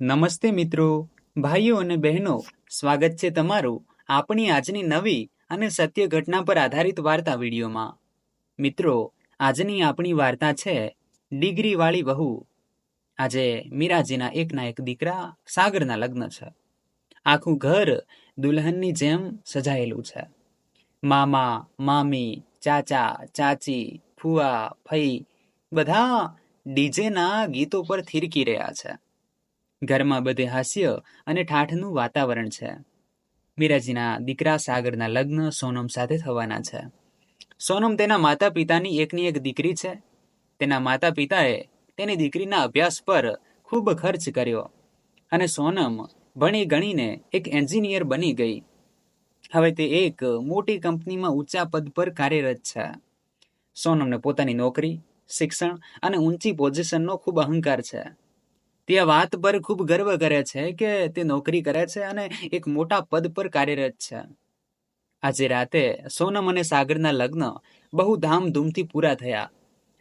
નમસ્તે મિત્રો. ભાઈઓ અને બહેનો, સ્વાગત છે તમારું આપણી આજની નવી અને સત્ય ઘટના પર આધારિત વાર્તા વિડીયોમાં. મિત્રો, આજની આપણી વાર્તા છે ડિગ્રીવાળી વહુ. આજે મીરાજીના એકના એક દીકરા સાગરના લગ્ન છે. આખું ઘર દુલ્હનની જેમ સજાયેલું છે. મામા, મામી, ચાચા, ચાચી, ફુવા, ફઈ, બધા ડીજેના ગીતો પર થીરકી રહ્યા છે. ઘરમાં બધે હાસ્ય અને ઠાઠનું વાતાવરણ છે. મીરાજીના દીકરા સાગરના લગ્ન સોનમ સાથે થવાના છે. સોનમ તેના માતા પિતાની એકની એક દીકરી છે. તેના માતા પિતાએ તેની દીકરીના અભ્યાસ પર ખૂબ ખર્ચ કર્યો અને સોનમ ભણી ગણીને એક એન્જિનિયર બની ગઈ. હવે તે એક મોટી કંપનીમાં ઊંચા પદ પર કાર્યરત છે. સોનમને પોતાની નોકરી, શિક્ષણ અને ઊંચી પોઝિશનનો ખૂબ અહંકાર છે. તે વાત પર ખૂબ ગર્વ કરે છે કે તે નોકરી કરે છે અને એક મોટા પદ પર કાર્યરત છે. આજે રાતે સોનમ અને સાગરના લગ્ન બહુ ધામધૂમથી પૂરા થયા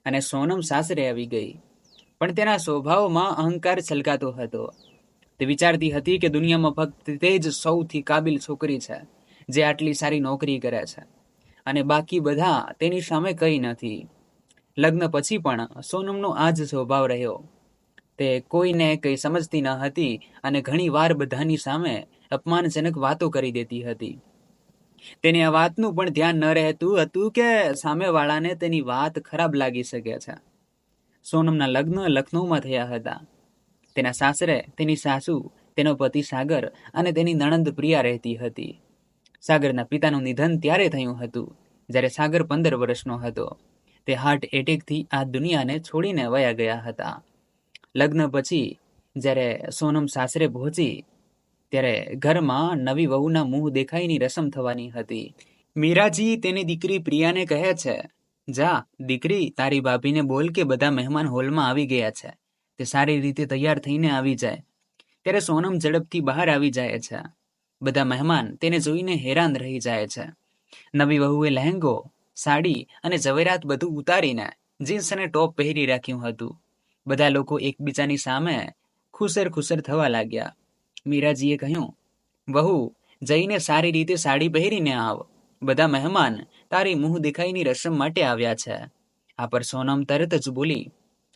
અને સોનમ સાસરે આવી ગઈ. પણ તેના સ્વભાવમાં અહંકાર છલકાતો હતો. તે વિચારતી હતી કે દુનિયામાં ફક્ત તે જ સૌથી કાબિલ છોકરી છે, જે આટલી સારી નોકરી કરે છે. અને બાકી બધા તેની સામે કંઈ નથી. લગ્ન પછી પણ સોનમનો આ જ સ્વભાવ રહ્યો. તે કોઈને કંઈ સમજતી ન હતી અને ઘણી વાર બધાની સામે અપમાનજનક વાતો કરી દેતી હતી. તેને આ વાતનું પણ ધ્યાન ન રહેતું હતું કે સામેવાળાને તેની વાત ખરાબ લાગી શકે છે. સોનમના લગ્ન લખનૌમાં થયા હતા. તેના સાસરે, તેની સાસુ, તેનો પતિ સાગર અને તેની નણંદ પ્રિયા રહેતી હતી. સાગરના પિતાનું નિધન ત્યારે થયું હતું, જ્યારે સાગર પંદર વર્ષનો હતો. તે હાર્ટ એટેકથી આ દુનિયાને છોડીને વયા ગયા હતા. લગ્ન પછી જ્યારે સોનમ સાસરે પહોંચી, ત્યારે ઘરમાં નવી વહુના મુંહ દેખાઈની રસમ થવાની હતી. મીરાજી તેની દીકરી પ્રિયાને કહે છે, જા, દીકરી, તારી ભાભીને બોલ કે બધા મહેમાન હોલમાં આવી ગયા છે. તે સારી રીતે તૈયાર થઈને આવી જાય. ત્યારે સોનમ ઝડપથી બહાર આવી જાય છે. બધા મહેમાન તેને જોઈને હેરાન રહી જાય છે. નવી વહુએ લહેંગો, સાડી અને ઝવેરાત બધું ઉતારીને જીન્સ અને ટોપ પહેરી રાખ્યું હતું. બધા લોકો એકબીજાની સામે ખુશેર ખુશેર થવા લાગ્યા. મીરાજીએ કહ્યું, વહુ, જઈને સારી રીતે સાડી પહેરીને આવ. બધા મહેમાન તારી મુંહ દેખાઈની રસમ માટે આવ્યા છે. આ પર સોનમ તરત જ બોલી,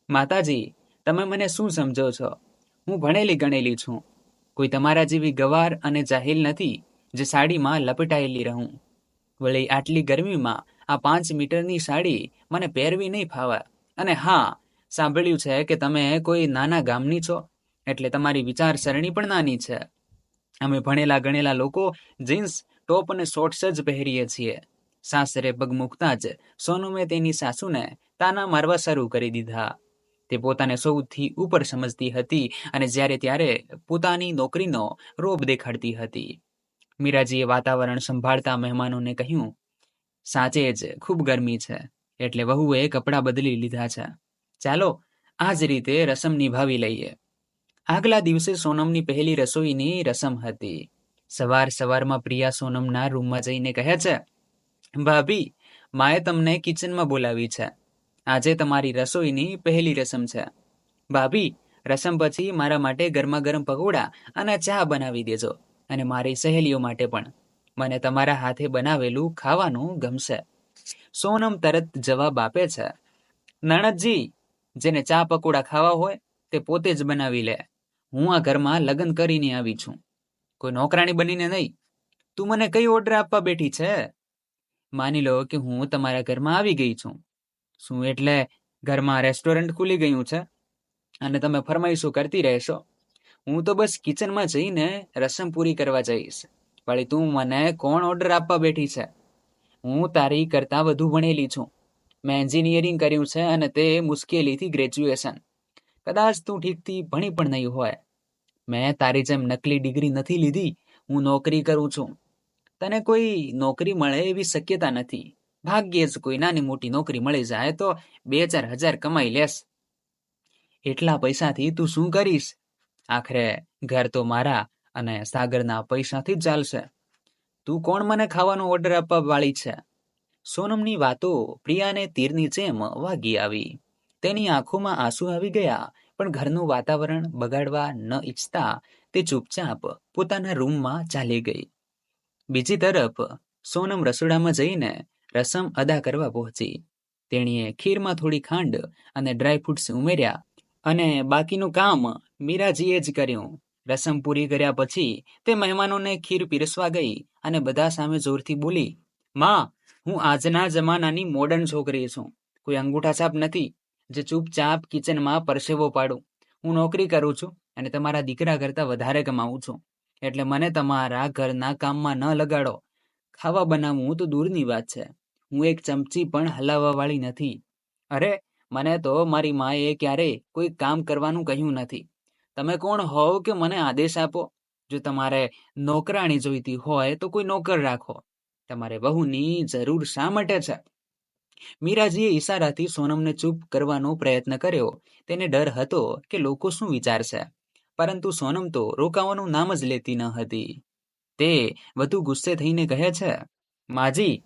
માતાજી, તમે મને શું સમજો છો? હું ભણેલી ગણેલી છું. કોઈ તમારા જેવી ગવાર અને જાહેલ નથી જે સાડીમાં લપટાયેલી રહું. વળી આટલી ગરમીમાં આ પાંચ મીટરની સાડી મને પહેરવી નહીં ફાવે. અને હા સાંભળ્યું છે કે તમે કોઈ નાના ગામની છો? એટલે તમારી વિચારસરણી પણ નાની છે. અમે ભણેલા ગણેલા લોકો જીન્સ, ટોપ અને શોર્ટ્સ જ પહેરીએ છીએ. સાસરે પગ મૂકતા જ સોનુમે તેની સાસુને તાના મારવા શરૂ કરી દીધા. તે પોતાને સૌથી ઉપર સમજતી હતી અને જ્યારે ત્યારે પોતાની નોકરીનો રોબ દેખાડતી હતી. મીરાજીએ વાતાવરણ સંભાળતા મહેમાનોને કહ્યું, સાચે જ, ખૂબ ગરમી છે. એટલે વહુએ કપડાં બદલી લીધા છે. ચાલો આ જ રીતે રસમ નિભાવી લઈએ. આગલા દિવસે સોનમની પહેલી રસોઈની રસમ હતી. સવાર સવારમાં પ્રિયા સોનમના રૂમમાં જઈને કહે છે, ભાભી, માએ તમને કિચનમાં બોલાવી છે. આજે તમારી રસોઈની પહેલી રસમ છે. ભાભી, રસમ પછી મારા માટે ગરમા ગરમ પકોડા અને ચા બનાવી દેજો અને મારી સહેલીઓ માટે પણ. મને તમારા હાથે બનાવેલું ખાવાનું ગમશે. સોનમ તરત જવાબ આપે છે, નણદજી જેને ચા પકોડા ખાવા હોય તે પોતે જ બનાવી લે. હું આ ઘરમાં લગ્ન કરીને આવી છું. કોઈ નોકરાણી બનીને નહીં. તું મને કઈ ઓર્ડર આપવા બેઠી છે? માની લો કે હું તમારા ઘરમાં આવી ગઈ છું. શું એટલે ઘરમાં રેસ્ટોરન્ટ ખુલી ગયું છે? અને તમે ફરમાઈશો કરતી રહેશો. હું તો બસ કિચનમાં જઈને રસમ પૂરી કરવા જઈશ. વળી તું મને કોણ ઓર્ડર આપવા બેઠી છે? હું તારી કરતાં વધુ ભણેલી છું. મેં એન્જિનિયરિંગ કર્યું છે અને તે મુશ્કેલીથી ગ્રેજ્યુએશન કદાચ તું ઠીકથી ભણી પણ નહીં હોય. મેં તારી જેમ નકલી ડિગ્રી નથી લીધી, હું નોકરી કરું છું. તને કોઈ નોકરી મળે એવી શક્યતા નથી. ભાગ્યે જ કોઈ નાની મોટી નોકરી મળી જાય તો બે ચાર હજાર કમાઈ લેસ એટલા પૈસાથી તું શું કરીશ? આખરે ઘર તો મારા અને સાગરના પૈસાથી જ ચાલશે. તું કોણ મને ખાવાનો ઓર્ડર આપવા વાળી છે? સોનમની વાતો પ્રિયાને તીરની જેમ વાગી આવી. તેની આંખોમાં આંસુ આવી ગયા, પણ ઘરનું વાતાવરણ બગાડવા ન ઈચ્છતા તે ચૂપચાપ પોતાના રૂમમાં ચાલી ગઈ. બીજી તરફ, સોનમ રસોડામાં જઈને રસમ અદા કરવા પહોંચી. તેણીએ ખીરમાં થોડી ખાંડ અને ડ્રાય ફ્રૂટ્સ ઉમેર્યા અને બાકીનું કામ મીરાજીએ જ કર્યું. રસમ પૂરી કર્યા પછી તે મહેમાનોને ખીર પીરસવા ગઈ અને બધા સામે જોરથી બોલી, માં હું આજના જમાનાની મોડર્ન છોકરી છું. કોઈ અંગૂઠા છાપ નથી. જે ચૂપચાપ કિચનમાં પરસેવો પાડું. હું નોકરી કરું છું અને તમારા દીકરા કરતાં વધારે કમાવું છું. એટલે મને તમારા ઘરના કામમાં ન લગાડો. ખાવા બનાવવું તો દૂરની વાત છે. હું એક ચમચી પણ હલાવવાવાળી નથી. અરે, મને તો મારી માએ ક્યારેય કોઈ કામ કરવાનું કહ્યું નથી. તમે કોણ હોવ કે મને આદેશ આપો? જો તમારે નોકરાણી જોઈતી હોય તો કોઈ નોકર રાખો. તમારે વહુની જરૂર શા માટે છે? મીરાજીએ ઈશારાથી સોનમને ચૂપ કરવાનો પ્રયત્ન કર્યો. તેને ડર હતો કે લોકો શું વિચારશે. પરંતુ સોનમ તો રોકાવાનું નામ જ લેતી ન હતી. તે વધુ ગુસ્સે થઈને કહે છે, માજી,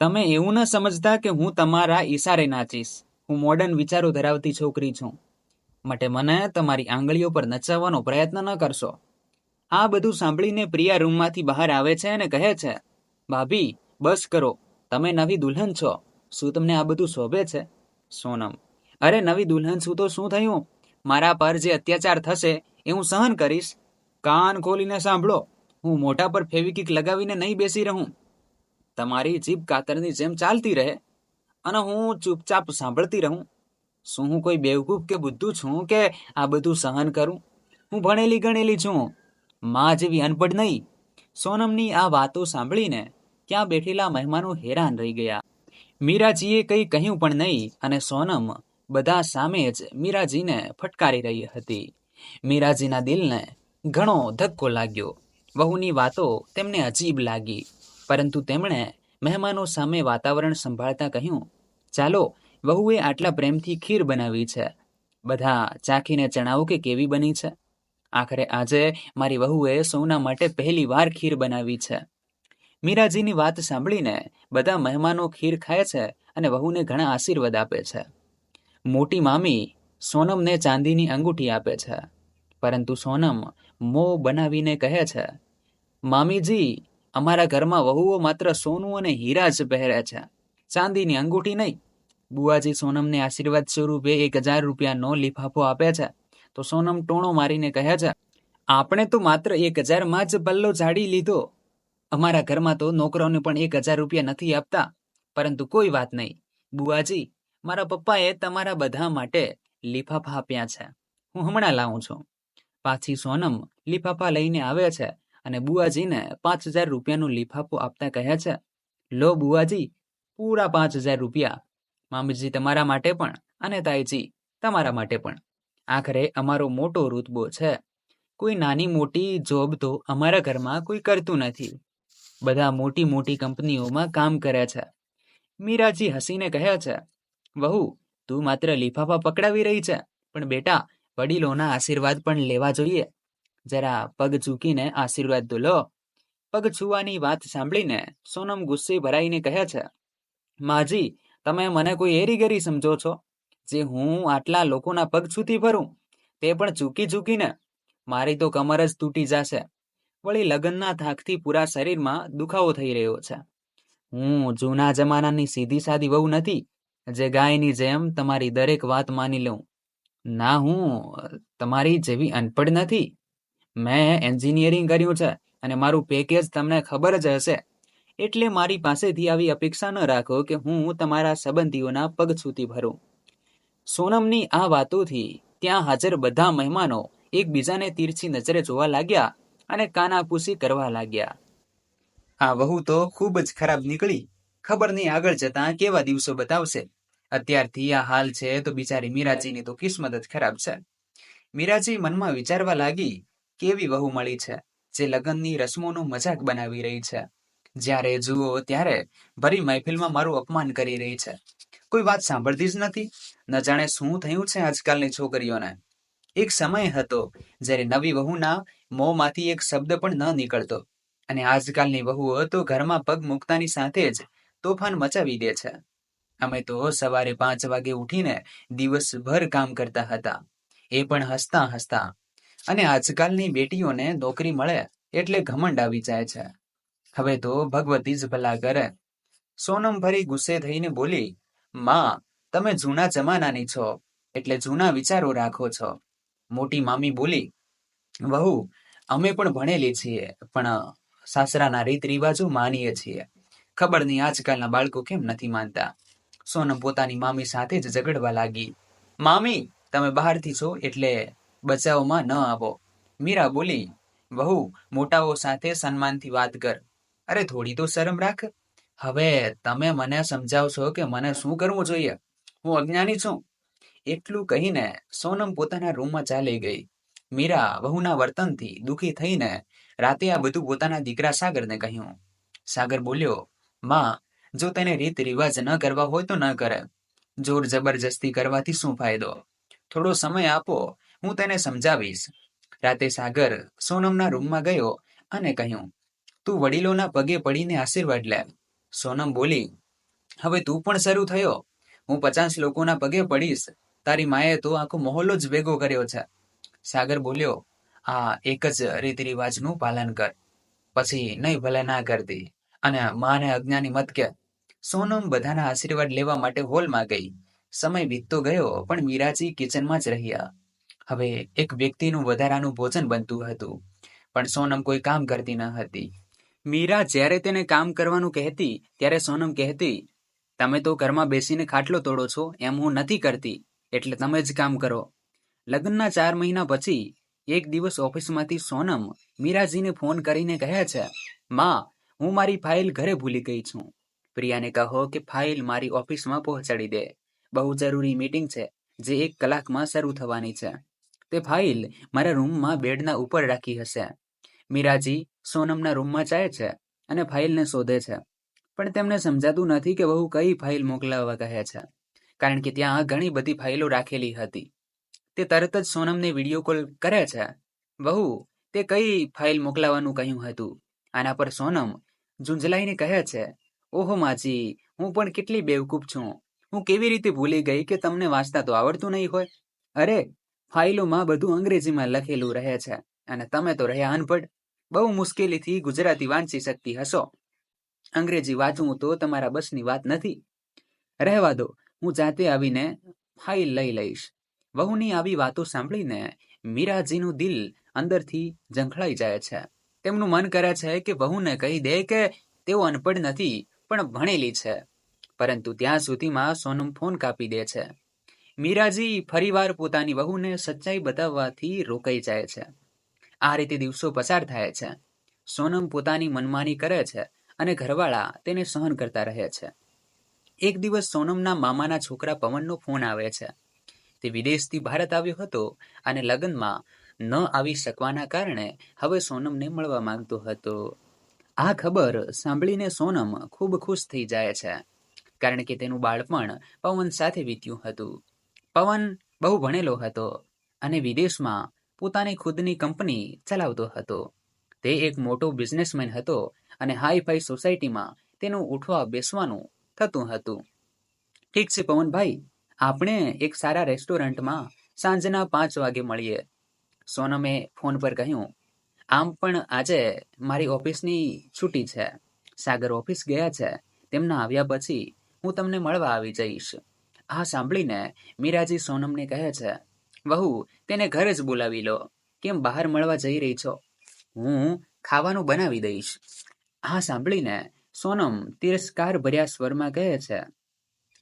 તમે એવું ન સમજતા કે હું તમારા ઈશારે નાચીશ. હું મોડર્ન વિચારો ધરાવતી છોકરી છું. માટે મને તમારી આંગળીઓ પર નચાવવાનો પ્રયત્ન ન કરશો. આ બધું સાંભળીને પ્રિયા રૂમમાંથી બહાર આવે છે અને કહે છે ભાભી, બસ કરો. તમે નવી દુલ્હન છો. શું તમને આ બધું શોભે છે? સોનમ, અરે નવી દુલ્હન શું તો શું થયું? મારા પર જે અત્યાચાર થશે એ હું સહન કરીશ. કાન ખોલીને સાંભળો. હું મોઢા પર ફેવિકિક લગાવીને નહીં બેસી રહું. તમારી જીભ કાતરની જેમ ચાલતી રહે અને હું ચૂપચાપ સાંભળતી રહું. શું હું કોઈ બેવકૂફ કે બુદ્ધુ છું કે આ બધું સહન કરું? હું ભણેલી ગણેલી છું. માં જેવી અનપઢ નહીં. સોનમની આ વાતો સાંભળીને ત્યાં બેઠેલા મહેમાનો હેરાન રહી ગયા. મીરાજીએ કંઈ કહ્યું પણ નહીં અને સોનમ બધા સામે જ મીરાજીને ફટકારી રહી હતી. મીરાજીના દિલને ઘણો ધક્કો લાગ્યો. વહુની વાતો તેમને અજીબ લાગી. પરંતુ તેમણે મહેમાનો સામે વાતાવરણ સંભાળતા કહ્યું, ચાલો, વહુએ આટલા પ્રેમથી ખીર બનાવી છે. બધા ચાખીને જણાવો કે કેવી બની છે? આખરે આજે મારી વહુએ સૌના માટે પહેલી વાર ખીર બનાવી છે. મીરાજીની વાત સાંભળીને બધા મહેમાનો ખીર ખાય છે અને વહુને ઘણા આશીર્વાદ આપે છે. મોટી મામી સોનમને ચાંદીની અંગૂઠી આપે છે. પરંતુ સોનમ મો બનાવીને કહે છે, મામીજી, અમારા ઘરમાં વહુઓ માત્ર સોનું અને હીરા જ પહેરે છે. ચાંદીની અંગૂઠી નહીં. બુઆજી સોનમને આશીર્વાદ સ્વરૂપે એક હજાર રૂપિયાનો લિફાફો આપે છે. તો સોનમ ટોણો મારીને કહે છે, આપણે તો માત્ર એક હજારમાં જ પલ્લો ઝાડી લીધો. અમારા ઘરમાં તો નોકરોને પણ એક હજાર રૂપિયા નથી આપતા. પરંતુ કોઈ વાત નહીં. બુઆજી, મારા પપ્પાએ તમારા બધા માટે લિફાફા આપ્યા છે. હું હમણાં લાવું છું. પાછી સોનમ લિફાફા લઈને આવે છે અને બુઆજીને પાંચ હજાર રૂપિયાનું લિફાફો આપતા કહે છે. લો બુઆજી, પૂરા પાંચ હજાર રૂપિયા. મામીજી તમારા માટે પણ અને તાઈજી તમારા માટે પણ. આખરે અમારો મોટો રૂતબો છે. કોઈ નાની મોટી જોબ તો અમારા ઘરમાં કોઈ કરતું નથી. બધા મોટી મોટી કંપનીઓમાં કામ કરે છે. મીરાજી હસીને કહે છે, વહુ, તું માત્ર લિફાફા પકડાવી રહી છે, પણ બેટા, વડીલોના આશીર્વાદ પણ લેવા જોઈએ. જરા પગ ચૂકીને આશીર્વાદ તો લો. પગ છૂવાની વાત સાંભળીને સોનમ ગુસ્સે ભરાઈને કહે છે, માજી, તમે મને કોઈ એરીગરી સમજો છો? જે હું આટલા લોકોના પગ છૂતી ફરું તે પણ ચૂકી ચૂકીને? મારી તો કમર જ તૂટી જશે. વળી લગ્નના થાકથી પૂરા શરીરમાં દુખાવો થઈ રહ્યો છે. હું જૂના જમાનાની સીધી સાદી વહુ નથી, જે ગાયની જેમ તમારી દરેક વાત માની લઉં. ના હું, તમારી જેવી અનપઢ નથી. મેં એન્જિનિયરિંગ કર્યું છે અને મારું પેકેજ તમને ખબર જ હશે. એટલે મારી પાસેથી આવી અપેક્ષા ન રાખો કે હું તમારા સંબંધીઓના પગ છૂતી ભરું. સોનમની આ વાતોથી ત્યાં હાજર બધા મહેમાનો એકબીજાને તીરછી નજરે જોવા લાગ્યા. અને કાનાપૂસી કરવા લાગ્યા. આ વહુ તો ખૂબ જ ખરાબ નીકળી. ખબર નહીં આગળ જતા કેવા દિવસો બતાવશે? અત્યારથી આ હાલ છે તો બિચારી મીરાજીની તો કિસ્મત જ ખરાબ છે. મીરાજી મનમાં વિચારવા લાગી, કેવી વહુ મળી છે, જે લગ્નની રસમોનો મજાક બનાવી રહી છે. જ્યારે જુઓ ત્યારે ભરી મહેફિલમાં મારું અપમાન કરી રહી છે. કોઈ વાત સાંભળતી જ નથી. ન જાણે શું થયું છે આજકાલની છોકરીઓને. એક સમય હતો જ્યારે નવી વહુના મોંમાંથી એક શબ્દ પણ ન નીકળતો. અને આજકાલની વહુઓ તો ઘરમાં પગ મૂકતાની સાથે જ તોફાન મચાવી દે છે. અમે તો સવારે પાંચ વાગે ઉઠીને દિવસભર કામ કરતા હતા. એ પણ હસતા હસતા. અને આજકાલની બેટીઓને નોકરી મળે એટલે ઘમંડ આવી જાય છે. હવે તો ભગવતી જ ભલા કરે. સોનમ ફરી ગુસ્સે થઈને બોલી, માં, તમે જૂના જમાનાની છો, એટલે જૂના વિચારો રાખો છો. મોટી મામી બોલી, વહુ અમે પણ ભણેલી છીએ, પણ સાસરાના રીત રિવાજો માનીએ છીએ. ખબર નહીં આજકાલના બાળકો કેમ નથી માનતા. સોનમ પોતાની મામી સાથે જ ઝઘડવા લાગી. મામી, તમે બહારથી છો એટલે બચાવમાં ન આવો. મીરા બોલી બહુ મોટાઓ સાથે સન્માનથી વાત કર. અરે, થોડી તો શરમ રાખ. હવે તમે મને સમજાવશો કે મને શું કરવું જોઈએ? હું અજ્ઞાની છું. એટલું કહીને સોનમ પોતાના રૂમમાં ચાલી ગઈ. મીરા વહુના વર્તનથી દુઃખી થઈને રાતે આ બધું પોતાના દીકરા સાગરને કહ્યું. સાગર બોલ્યો, માં, જો તેને રીત રિવાજ ન કરવા હોય તો ન કરે. જોર જબરજસ્તી કરવાથી શું ફાયદો? થોડો સમય આપો, હું તેને સમજાવીશ. રાતે સાગર સોનમના રૂમમાં ગયો અને કહ્યું, તું વડીલોના પગે પડીને આશીર્વાદ લે. સોનમ બોલી, હવે તું પણ શરૂ થયો. હું પચાસ લોકોના પગે પડીશ. તારી માએ તો આખો મહોલ્લો જ ભેગો કર્યો છે. સાગર બોલ્યો આ એક જ રીતિ રિવાજનું પાલન કર. પછી નહીં ભલે ના કરતી. અને માને અજ્ઞાની મત કે, સોનમ બધાના આશીર્વાદ લેવા માટે હોલમાં ગઈ. સમય વીતતો ગયો, પણ મીરાજી કિચનમાં જ રહ્યા. હવે એક વ્યક્તિનું વધારાનું ભોજન બનતું હતું, પણ સોનમ કોઈ કામ કરતી ન હતી. મીરા જ્યારે તેને કામ કરવાનું કહેતી, ત્યારે સોનમ કહેતી, તમે તો ઘરમાં બેસીને ખાટલો તોડો છો, એમ હું નથી કરતી. એટલે તમે જ કામ કરો. લગ્નના ચાર મહિના પછી એક દિવસ ઓફિસમાંથી સોનમ મીરાજીને ફોન કરીને કહે છે, માં, હું મારી ફાઇલ ઘરે ભૂલી ગઈ છું. પ્રિયાને કહો કે ફાઇલ મારી ઓફિસમાં પહોંચાડી દે. બહુ જરૂરી મીટિંગ છે, જે એક કલાકમાં શરૂ થવાની છે. તે ફાઇલ મારા રૂમમાં બેડના ઉપર રાખી હશે. મીરાજી સોનમના રૂમમાં જાય છે અને ફાઇલને શોધે છે. પણ તેમને સમજાતું નથી કે બહુ કઈ ફાઇલ મોકલાવવા કહે છે, કારણ કે ત્યાં ઘણી બધી ફાઇલો રાખેલી હતી. તે તરત જ સોનમને વીડિયો કોલ કરે છે. બહુ તે કઈ ફાઇલ મોકલાવવાનું કહ્યું હતું? આના પર સોનમ ઝુંઝલાઈને કહે છે, ઓહો માજી હું પણ કેટલી બેવકૂફ છું. હું કેવી રીતે ભૂલી ગઈ કે તમને વાંચતા તો આવડતું નહીં હોય? અરે, ફાઇલોમાં બધું અંગ્રેજીમાં લખેલું રહે છે અને તમે તો રહ્યા અનપઢ. બહુ મુશ્કેલીથી ગુજરાતી વાંચી શકતી હશો. અંગ્રેજી વાંચવું તો તમારા બસની વાત નથી. રહેવા દો, હું જાતે આવીને ફાઇલ લઈ લઈશ. વહુની આવી વાતો સાંભળીને મીરાજીનું દિલ અંદરથી ઝંખળાઈ જાય છે. તેમનું મન કરે છે કે વહુને કહી દે કે તેઓ અનપઢ નથી, પણ ભણેલી છે. પરંતુ ત્યાં સુધીમાં સોનમ ફોન કાપી દે છે. મીરાજી ફરીવાર પોતાની વહુને સચ્ચાઈ બતાવવાથી રોકાઈ જાય છે. આ રીતે દિવસો પસાર થાય છે. સોનમ પોતાની મનમાની કરે છે અને ઘરવાળા તેને સહન કરતા રહે છે. એક દિવસ સોનમના મામાના છોકરા પવનનો ફોન આવે છે. તે વિદેશથી ભારત આવ્યો હતો અને લગ્નમાં ન આવી શકવાના કારણે હવે સોનમને મળવા માંગતો હતો. આ ખબર સાંભળીને સોનમ ખૂબ ખુશ થઈ જાય છે, કારણ કે તેનું બાળપણ પવન સાથે વીત્યું હતું. પવન બહુ ભણેલો હતો અને વિદેશમાં પોતાની ખુદની કંપની ચલાવતો હતો. તે એક મોટો બિઝનેસમેન હતો અને હાઈફાઈ સોસાયટીમાં તેનું ઉઠવા બેસવાનું થતું હતું. ઠીક છે પવનભાઈ આપણે એક સારા રેસ્ટોરન્ટમાં સાંજના પાંચ વાગે મળીએ. સોનમે ફોન પર કહ્યું, આમ પણ આજે મારી ઓફિસની છૂટી છે. સાગર ઓફિસ ગયા છે. તેમના આવ્યા પછી હું તમને મળવા આવી જઈશ. આ સાંભળીને મીરાજી સોનમને કહે છે, વહુ, તેને ઘરે જ બોલાવી લો. કેમ બહાર મળવા જઈ રહી છો? હું ખાવાનું બનાવી દઈશ. આ સાંભળીને સોનમ તિરસ્કાર ભર્યા સ્વરમાં કહે છે,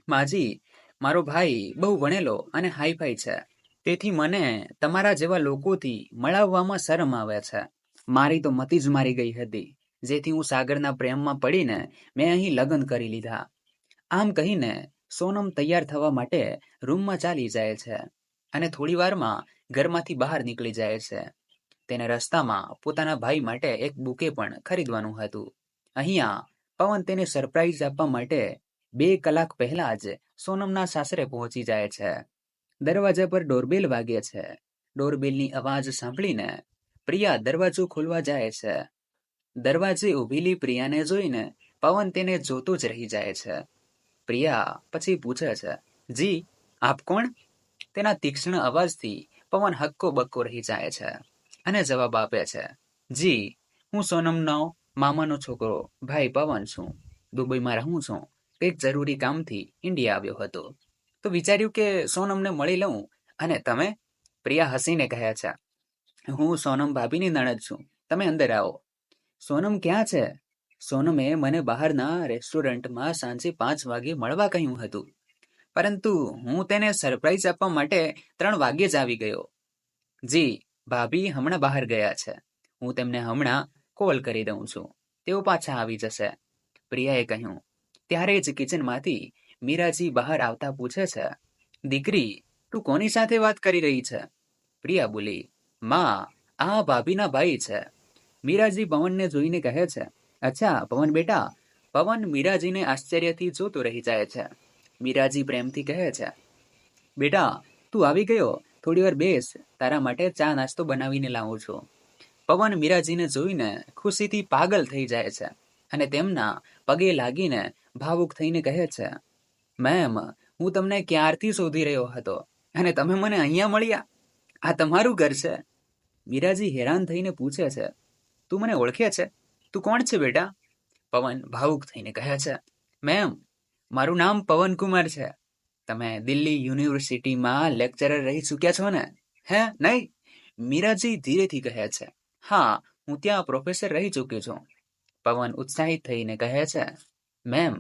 માજી મારો ભાઈ બહુ ભણેલો અને હાઈફાઈ છે. તેથી મને તમારા જેવા લોકોથી મળાવવામાં શરમ આવે છે. મારી તો મતી જ મારી ગઈ હતી. જેથી હું સાગરના પ્રેમમાં પડીને મેં અહીં લગ્ન કરી લીધા. આમ કહીને સોનમ તૈયાર થવા માટે રૂમમાં ચાલી જાય છે અને થોડી વારમાં ઘરમાંથી બહાર નીકળી જાય છે. તેને રસ્તામાં પોતાના ભાઈ માટે એક બુકે પણ ખરીદવાનું હતું. અહીંયા પવન તેને સરપ્રાઈઝ આપવા માટે બે કલાક પહેલા જ સોનમના સાસરે પહોંચી જાય છે. દરવાજા પર ડોરબેલ વાગે છે. ડોરબેલની અવાજ સાંભળીને પ્રિયા દરવાજો ખોલવા જાય છે. દરવાજે ઉભેલી પ્રિયાને જોઈને પવન તેને જોતો જ રહી જાય છે. પ્રિયા પછી પૂછે છે, જી, આપ કોણ? તેના તીક્ષ્ણ અવાજથી પવન હક્કો બક્કો રહી જાય છે અને જવાબ આપે છે, જી, હું સોનમનો મામાનો છોકરો, ભાઈ પવન છું. દુબઈમાં રહું છું. કંઈક જરૂરી કામથી ઇન્ડિયા આવ્યો હતો. તો વિચાર્યું કે સોનમને મળી લઉં અને તમે પ્રિયા હસીને કહ્યા છે, હું સોનમ ભાભીની નણદ છું. તમે અંદર આવો. સોનમ ક્યાં છે? સોનમે મને બહારના રેસ્ટોરન્ટમાં સાંજે પાંચ વાગે મળવા કહ્યું હતું. પરંતુ હું તેને સરપ્રાઈઝ આપવા માટે ત્રણ વાગ્યે જ આવી ગયો. જી, ભાભી હમણાં બહાર ગયા છે. હું તેમને હમણાં કોલ કરી દઉં છું. તેઓ પાછા આવી જશે. પ્રિયાએ કહ્યું. ત્યારે જ કિચનમાંથી મીરાજી બહાર આવતા પૂછે છે, દીકરી, તું કોની સાથે વાત કરી રહી છે? પ્રિયા બોલી, માં, આ ભાભીના ભાઈ છે. મીરાજી પવનને જોઈને કહે છે, અચ્છા, પવન બેટા, પવન મીરાજીને આશ્ચર્યથી જોતો રહી જાય છે. મીરાજી પ્રેમથી કહે છે, બેટા, તું આવી ગયો, થોડી વાર બેસ, તારા માટે ચા નાસ્તો બનાવીને લાવું છું. પવન મીરાજીને જોઈને ખુશીથી પાગલ થઈ જાય છે અને તેમના પગે લાગીને ભાવુક થઈને કહે છે, મેમ, હું તમને ક્યારથી શોધી રહ્યો હતો અને તમે મને અહીંયા મળ્યા? આ તમારું ઘર છે? મીરાજી હેરાન થઈને પૂછે છે, તું મને ઓળખે છે? તું કોણ છે બેટા? પવન ભાવુક થઈને કહે છે, મેમ, મારું નામ પવન કુમાર છે. તમે દિલ્હી યુનિવર્સિટીમાં લેક્ચરર રહી ચૂક્યા છો ને? હે, નહીં? મીરાજી ધીરેથી કહે છે, હા, હું ત્યાં પ્રોફેસર રહી ચૂક્યો છું. પવન ઉત્સાહિત થઈને કહે છે મેમ,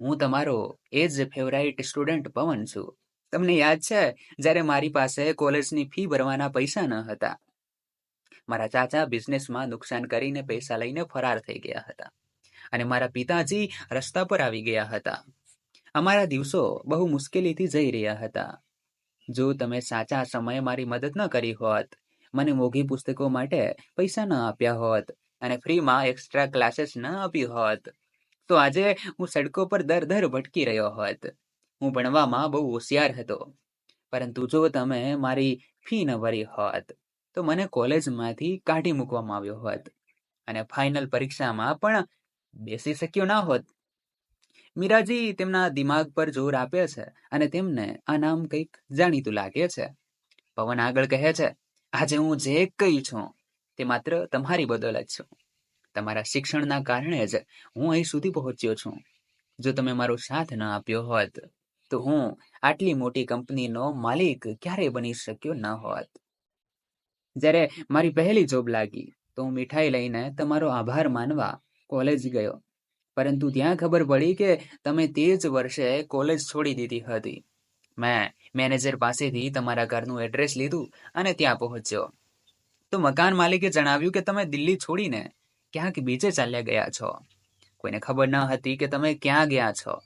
હું તમારો એ જ ફેવરાઇટ સ્ટુડન્ટ પવન છું. તમને યાદ છે, જ્યારે મારી પાસે કોલેજની ફી ભરવાના પૈસા ન હતા? મારા ચાચા બિઝનેસમાં નુકસાન કરીને પૈસા લઈને ફરાર થઈ ગયા હતા અને મારા પિતાજી રસ્તા પર આવી ગયા હતા. અમારા દિવસો બહુ મુશ્કેલીથી જઈ રહ્યા હતા. જો તમે સાચા સમયે મારી મદદ ન કરી હોત, મને મોઘી પુસ્તકો માટે પૈસા ન આપ્યા હોત અને ફ્રીમાં એક્સ્ટ્રા ક્લાસીસ ન આપી હોત તો આજે હું સડકો પર દર દર ભટકી રહ્યો હોત. હું ભણવામાં બહુ હોશિયાર હતો. પરંતુ જો તમે મારી ફી ન ભરી હોત, તો મને કોલેજમાંથી કાઢી મૂકવામાં આવ્યો હોત અને ફાઇનલ પરીક્ષામાં પણ બેસી શક્યો ના હોત. મીરાજી તેમના દિમાગ પર જોર આપે છે અને તેમને આ નામ કંઈક જાણીતું લાગે છે. પવન આગળ કહે છે, આજે હું જે કઈ છું, તે માત્ર તમારી બદોલત છું. તમારા શિક્ષણના કારણે જ હું અહીં સુધી પહોંચ્યો છું. જો તમે મારો સાથ ન આપ્યો હોત, તો હું આટલી મોટી કંપનીનો માલિક ક્યારેય બની શક્યો ન હોત. જ્યારે મારી પહેલી જોબ લાગી, તો હું મીઠાઈ લઈને તમારો આભાર માનવા કોલેજ ગયો. પરંતુ ત્યાં ખબર પડી કે તમે તે જ વર્ષે કોલેજ છોડી દીધી હતી. મેં મેનેજર પાસેથી તમારા ઘરનું એડ્રેસ લીધું અને ત્યાં પહોંચ્યો. તો મકાન માલિકે જણાવ્યું કે તમે દિલ્હી છોડીને ક્યાંક બીજે ચાલ્યા ગયા છો? કોઈને ખબર ન હતી કે તમે ક્યાં ગયા છો?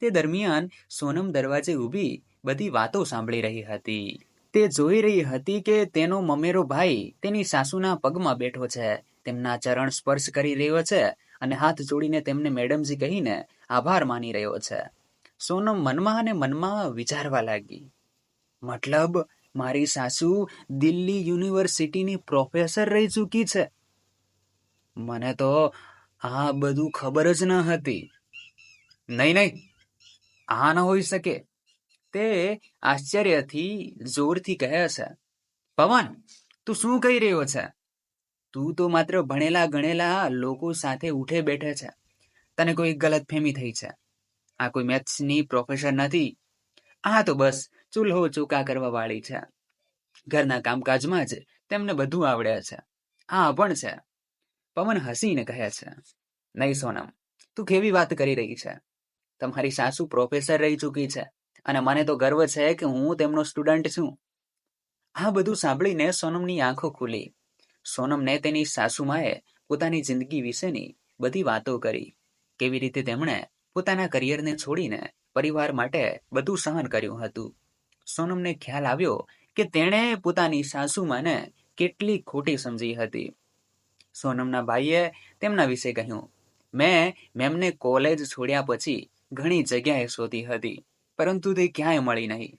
તે દરમિયાન સોનમ દરવાજે ઊભી બધી વાતો સાંભળી રહી હતી. તે જોઈ રહી હતી કે તેનો મમેરો ભાઈ તેની સાસુના પગમાં બેઠો છે. તેમના ચરણ સ્પર્શ કરી રહ્યો છે અને હાથ જોડીને તેમને મેડમજી કહીને આભાર માની રહ્યો છે. સોનમ મનમાં અને મનમાં વિચારવા લાગી. મતલબ, મારી સાસુ દિલ્હી યુનિવર્સિટીની પ્રોફેસર રહી ચૂકી છે? મને તો આ બધું ખબર જ ન હતી. નહીં નહીં. આ ન હોઈ શકે. તે આશ્ચર્યથી જોરથી કહે છે પવન તું શું કહી રહ્યો છે? તું તો માત્ર ભણેલા ગણેલા લોકો સાથે ઉઠે બેઠે છે. તને કોઈ ગલત ફેમી થઈ છે? આ કોઈ મેથ્સની પ્રોફેસર નથી? આ તો બસ ચૂલ્હો ચોકા કરવા વાળી છે. ઘરના કામકાજમાં જ તેમને બધું આવડે છે. આ પણ છે. પવન હસીને કહે છે, નહીં સોનમ, તું કેવી વાત કરી રહી છે? તમારી સાસુ પ્રોફેસર રહી ચૂકી છે અને મને તો ગર્વ છે કે હું તેમનો સ્ટુડન્ટ છું. આ બધું સાંભળીને સોનમની આંખો ખુલી. સોનમને તેની સાસુમાએ પોતાની જિંદગી વિશેની બધી વાતો કરી. કેવી રીતે તેમણે પોતાના કરિયરને છોડીને પરિવાર માટે બધું સહન કર્યું હતું. સોનમને ખ્યાલ આવ્યો કે તેણે પોતાની સાસુમાને કેટલી ખોટી સમજી હતી. સોનમના ભાઈએ તેમના વિશે કહ્યું, મેં મેમને કોલેજ છોડ્યા પછી ઘણી જગ્યાએ શોધી હતી, પરંતુ તે ક્યાંય મળી નહીં.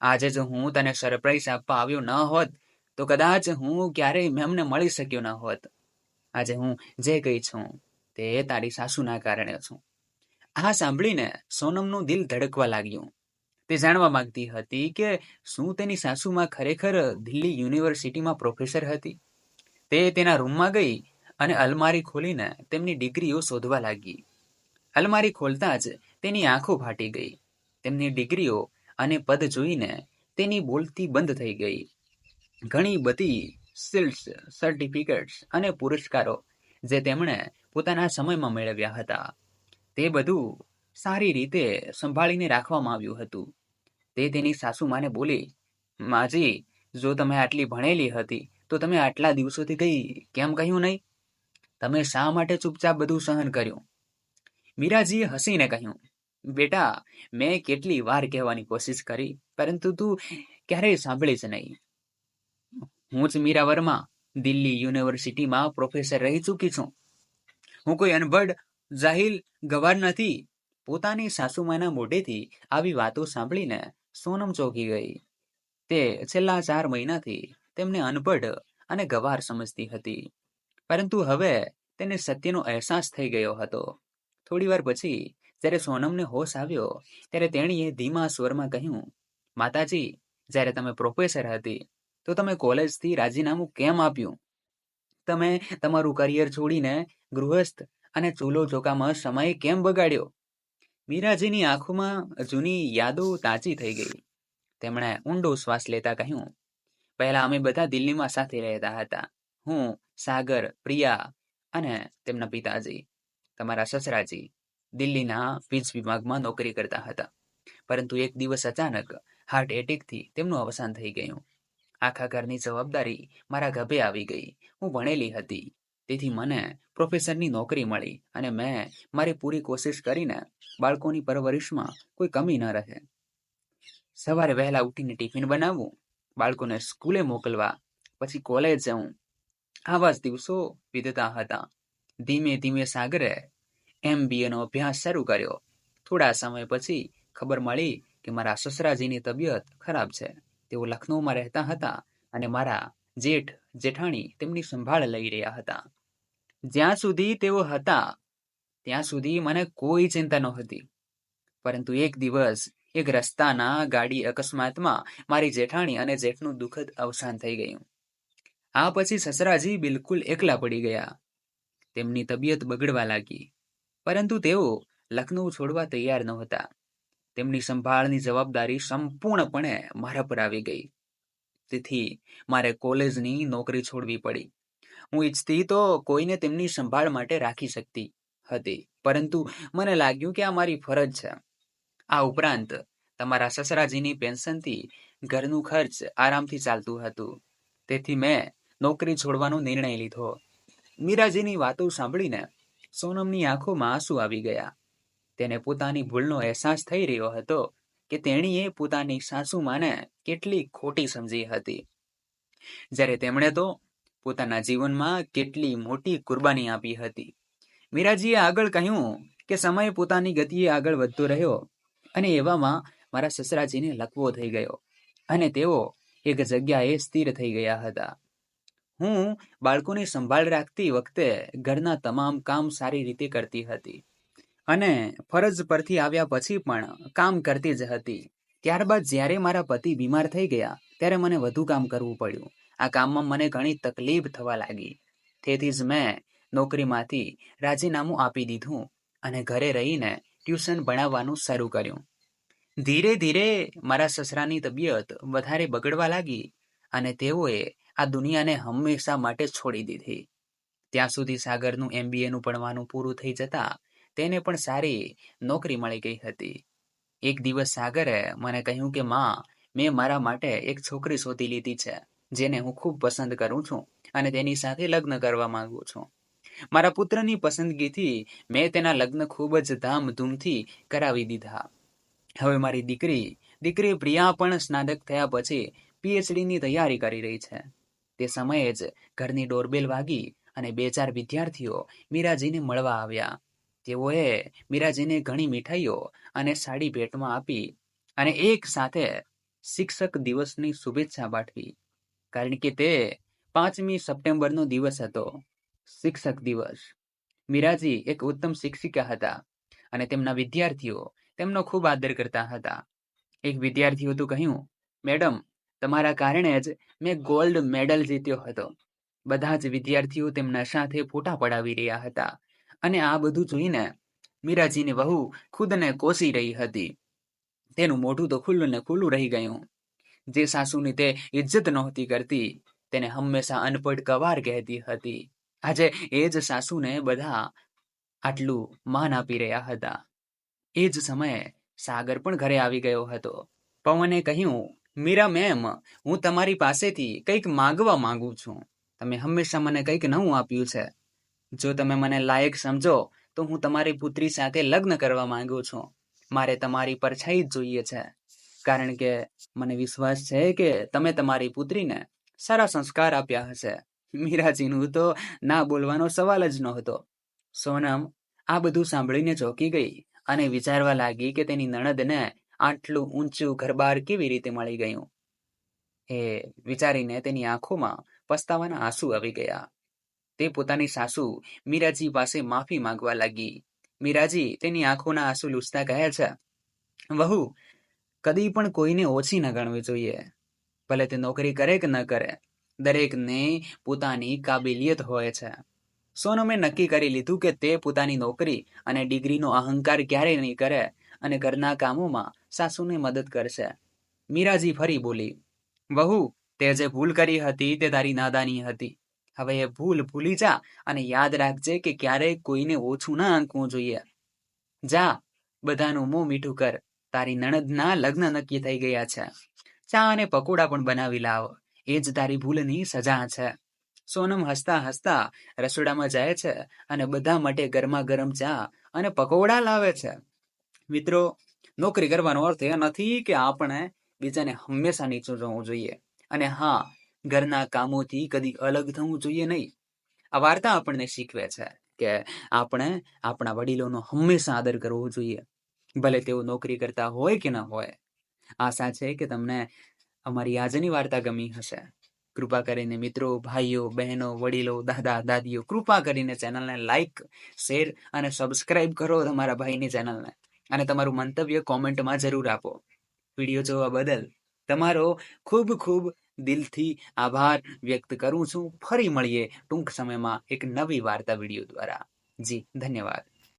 આજે જો હું તને સરપ્રાઈઝ આપવા આવ્યો ન હોત, તો કદાચ હું ક્યારેય મેમને મળી શક્યો ન હોત. આજે હું જે કઈ છું, તે તારી સાસુના કારણે છું. આ સાંભળીને સોનમનું દિલ ધડકવા લાગ્યું. તે જાણવા માંગતી હતી કે શું તેની સાસુમાં ખરેખર દિલ્હી યુનિવર્સિટીમાં પ્રોફેસર હતી? તે તેના રૂમમાં ગઈ અને અલમારી ખોલીને તેમની ડિગ્રીઓ શોધવા લાગી. અલમારી ખોલતા જ તેની આંખો ફાટી ગઈ. તેમની ડિગ્રીઓ અને પદ જોઈને તેની બોલતી બંધ થઈ ગઈ. ઘણી બધી સિલ્સ સર્ટિફિકેટ્સ અને પુરસ્કારો જે તેમણે પોતાના સમયમાં મેળવ્યા હતા, તે બધું સારી રીતે સંભાળીને રાખવામાં આવ્યું હતું. તે તેની સાસુમાને બોલી, માજી, જો તમે આટલી ભણેલી હતી તો તમે આટલા દિવસોથી કંઈ કેમ કહ્યું નહીં? તમે શા માટે ચૂપચાપ બધું સહન કર્યું? મીરાજીએ હસીને કહ્યું, બેટા, મેં કેટલી વાર કહેવાની કોશિશ કરી, પરંતુ તું ક્યારેય સાંભળીશ નહીં. હું જ મીરા વર્મા, દિલ્હી યુનિવર્સિટીમાં પ્રોફેસર રહી ચૂકી છું. હું કોઈ અનભડ જાહિલ, ગવાર નથી. પોતાની સાસુમાના મોઢેથી આવી વાતો સાંભળીને સોનમ ચોકી ગઈ. તે છેલ્લા ચાર મહિનાથી તેમને અનપઢ અને ગવાર સમજતી હતી. પરંતુ હવે તેને સત્યનો અહેસાસ થઈ ગયો હતો. થોડી વાર પછી, જ્યારે સોનમને હોશ આવ્યો, ત્યારે તેણીએ ધીમા સ્વરમાં કહ્યું, માતાજી, જ્યારે તમે પ્રોફેસર હતી, તો તમે કોલેજથી રાજીનામું કેમ આપ્યું? તમે તમારું કરિયર છોડીને ગૃહસ્થ અને ચૂલો ચોકામાં સમય કેમ બગાડ્યો? મીરાજીની આંખોમાં જૂની યાદો તાજી થઈ ગઈ. તેમણે ઊંડો શ્વાસ લેતા કહ્યું પહેલા અમે બધા દિલ્હીમાં સાથે રહેતા હતા. હું, સાગર, પ્રિયા અને તેમના પિતાજી, તમારા સસરાજી દિલ્હીના વીજ વિભાગમાં નોકરી કરતા હતા. પરંતુ એક દિવસ અચાનક હાર્ટ એટેકથી તેમનું અવસાન થઈ ગયું. આખા ઘરની જવાબદારી મારા ગભે આવી ગઈ. હું ભણેલી હતી. તેથી મને પ્રોફેસરની નોકરી મળી અને મેં મારી પૂરી કોશિશ કરીને બાળકોની પરવરિશમાં કોઈ કમી ન રહે. સવારે વહેલા ઉઠીને ટિફિન બનાવવું બાળકોને સ્કૂલે મોકલવા, પછી કોલેજ જવું. આવા જ દિવસો વીતતા હતા. ધીમે ધીમે સાગરે એમ નો અભ્યાસ શરૂ કર્યો. થોડા સમય પછી ખબર મળી કે મારા સસરાજીની તબિયત ખરાબ છે. તેઓ લખનૌમાં રહેતા હતા અને મારા જેઠ, જેઠાણી તેમની સંભાળ લઈ રહ્યા હતા. જ્યાં સુધી તેઓ હતા, ત્યાં સુધી મને કોઈ ચિંતા નહોતી. પરંતુ એક દિવસ એક રસ્તાના ગાડી અકસ્માતમાં મારી જેઠાણી અને જેઠનું દુઃખદ અવસાન થઈ ગયું. આ પછી સસરાજી બિલકુલ એકલા પડી ગયા. તેમની તબિયત બગડવા લાગી, પરંતુ તેઓ લખનૌ છોડવા તૈયાર નહોતા. તેમની સંભાળની જવાબદારી સંપૂર્ણપણે મારા પર આવી ગઈ. તેથી મારે કોલેજની નોકરી છોડવી પડી. હું ઈચ્છતી તો કોઈને તેમની સંભાળ માટે રાખી શકતી હતી, પરંતુ મને લાગ્યું કે આ મારી ફરજ છે. આ ઉપરાંત તમારા સસરાજીની પેન્શનથી ઘરનું ખર્ચ આરામથી ચાલતું હતું. તેથી મેં નોકરી છોડવાનો નિર્ણય લીધો. મીરાજીની વાતો સાંભળીને સોનમની આંખોમાં આંસુ આવી ગયા. તેને પોતાની ભૂલનો અહેસાસ થઈ રહ્યો હતો કે તેણીએ પોતાની સાસુમાને કેટલી ખોટી સમજી હતી. જ્યારે તેમણે તો પોતાના જીવનમાં કેટલી મોટી કુરબાની આપી હતી. મીરાજીએ આગળ કહ્યું કે સમય પોતાની ગતિએ આગળ વધતો રહ્યો. અને એવામાં મારા સસરાજીને લકવો થઈ ગયો અને તેઓ એક જગ્યાએ સ્થિર થઈ ગયા હતા. હું બાળકોની સંભાળ રાખતી વખતે ઘરના તમામ કામ સારી રીતે કરતી હતી અને ફરજ પરથી આવ્યા પછી પણ કામ કરતી જ હતી. ત્યારબાદ જ્યારે મારા પતિ બીમાર થઈ ગયા ત્યારે મને વધુ કામ કરવું પડ્યું. આ કામમાં મને ઘણી તકલીફ થવા લાગી. તેથી જ મેં નોકરીમાંથી રાજીનામું આપી દીધું અને ઘરે રહીને ટ્યુશન ભણાવવાનું શરૂ કર્યું. ધીરે ધીરે મારા સસરાની તબિયત વધારે બગડવા લાગી અને તેઓએ આ દુનિયાને હંમેશા માટે છોડી દીધી. ત્યાં સુધી સાગરનું એમબીએનું ભણવાનું પૂરું થઈ જતા તેને પણ સારી નોકરી મળી ગઈ હતી. એક દિવસ સાગરે મને કહ્યું કે, માં, મેં મારા માટે એક છોકરી શોધી લીધી છે, જેને હું ખૂબ પસંદ કરું છું અને તેની સાથે લગ્ન કરવા માંગુ છું. મારા પુત્રની પસંદગીથી મેં તેના લગ્ન ખૂબ જ ધામધૂમથી કરાવી દીધા. હવે મારી દીકરી દીકરી પ્રિયા પણ સ્નાતક થયા પછી પીએચડીની તૈયારી કરી રહી છે. તે સમયે જ ઘરની ડોરબેલ વાગી અને બે ચાર વિદ્યાર્થીઓ મીરાજીને મળવા આવ્યા. તેઓએ મીરાજીને ઘણી મીઠાઈઓ અને સાડી ભેટમાં આપી અને એક સાથે શિક્ષક દિવસની શુભેચ્છા પાઠવી. કારણ કે તે પાંચમી સપ્ટેમ્બરનો દિવસ હતો. શિક્ષક દિવસ. મીરાજી એક ઉત્તમ શિક્ષિકા હતા અને તેમના વિદ્યાર્થીઓ તેમનો ખૂબ આદર કરતા હતા. એક વિદ્યાર્થીઓ તો કહ્યું, મેડમ, તમારા કારણે જ મેં ગોલ્ડ મેડલ જીત્યો હતો. બધા જ વિદ્યાર્થીઓ તેમના સાથે ફોટા પડાવી રહ્યા હતા અને આ બધું જોઈને મીરાજીની વહુ ખુદને કોસી રહી હતી. તેનું મોઢું તો ખુલ્લું ને ખુલ્લું રહી ગયું. જે સાસુની તે ઇજ્જત નહોતી કરતી, તેને હંમેશા અનપઢ કવાર કહેતી હતી. આજે એ જ સાસુને બધા આટલું માન આપી રહ્યા હતા. એ જ સમયે સાગર પણ ઘરે આવી ગયો હતો. પવને કહ્યું, મીરા મેમ, હું તમારી પાસેથી કંઈક માગવા માંગુ છું. તમે હંમેશા મને કંઈક નવું આપ્યું છે. જો તમે મને લાયક સમજો, તો હું તમારી પુત્રી સાથે લગ્ન કરવા માંગુ છું. મારે તમારી પરછાઈ જ જોઈએ છે. કારણ કે મને વિશ્વાસ છે કે તમે તમારી પુત્રીને સારા સંસ્કાર આપ્યા હશે. મીરાજીનું તો ના બોલવાનો સવાલ જ નહોતો. સોનમ, આ બધું સાંભળીને ચોંકી ગઈ અને વિચારવા લાગી કે તેની નણદને આટલું ઊંચું ઘરબાર કેવી રીતે મળી ગયું? એ વિચારીને તેની આંખોમાં પસ્તાવાના આંસુ આવી ગયા. તે પોતાની સાસુ મીરાજી પાસે માફી માંગવા લાગી. મીરાજી, તેની આંખોના આંસુ લૂછતા કહે છે, વહુ, કદી પણ કોઈને ઓછી ન ગણવી જોઈએ. ભલે તે નોકરી કરે કે ન કરે દરેકને પોતાની કાબિલિયત હોય છે. સોનમે નક્કી કરી લીધું કે તે પોતાની નોકરી અને ડિગ્રીનો અહંકાર ક્યારેય નહીં કરે અને ઘરના કામોમાં સાસુને મદદ કરશે. મીરાજી ફરી બોલી, વહુ, તે જે ભૂલ કરી હતી તે તારી નાદાની હતી. હવે એ ભૂલ ભૂલી જા અને યાદ રાખજે કે ક્યારેય કોઈને ઓછું ના આંકવું જોઈએ. જા, બધાનું મોં મીઠું કર. તારી નણદના લગ્ન નક્કી થઈ ગયા છે. ચા અને પકોડા પણ બનાવી લાવ. એ ભૂલની સજા છે. સોનમ હસતા હસતા રસોડામાં જાય છે અને બધા માટે ગરમા ગરમ ચા અને પકોડા લાવે છે. મિત્રો, નોકરી કરવાનો અર્થ એ નથી કે આપણે બીજાને હંમેશા નીચું જવું જોઈએ. અને હા, ઘરના કામોથી કદી અલગ થવું જોઈએ નહીં. આ વાર્તા આપણને શીખવે છે કે આપણે આપણા વડીલોનો હંમેશા આદર કરવો જોઈએ. ભલે તેઓ નોકરી કરતા હોય કે ન હોય. આશા છે કે તમને અમારી આજની વાર્તા ગમી હશે. કૃપા કરીને મિત્રો, ભાઈઓ, બહેનો, વડીલો, દાદા, દાદીઓ, કૃપા કરીને ચેનલને લાઈક, શેર અને સબસ્ક્રાઇબ કરો તમારા ભાઈની ચેનલને. અને તમારું મંતવ્ય કોમેન્ટમાં જરૂર આપો. વીડિયો જોવા બદલ તમારો ખૂબ ખૂબ દિલથી આભાર વ્યક્ત કરું છું. ફરી મળીએ ટૂંક સમયમાં એક નવી વાર્તા વીડિયો દ્વારા. જી, ધન્યવાદ.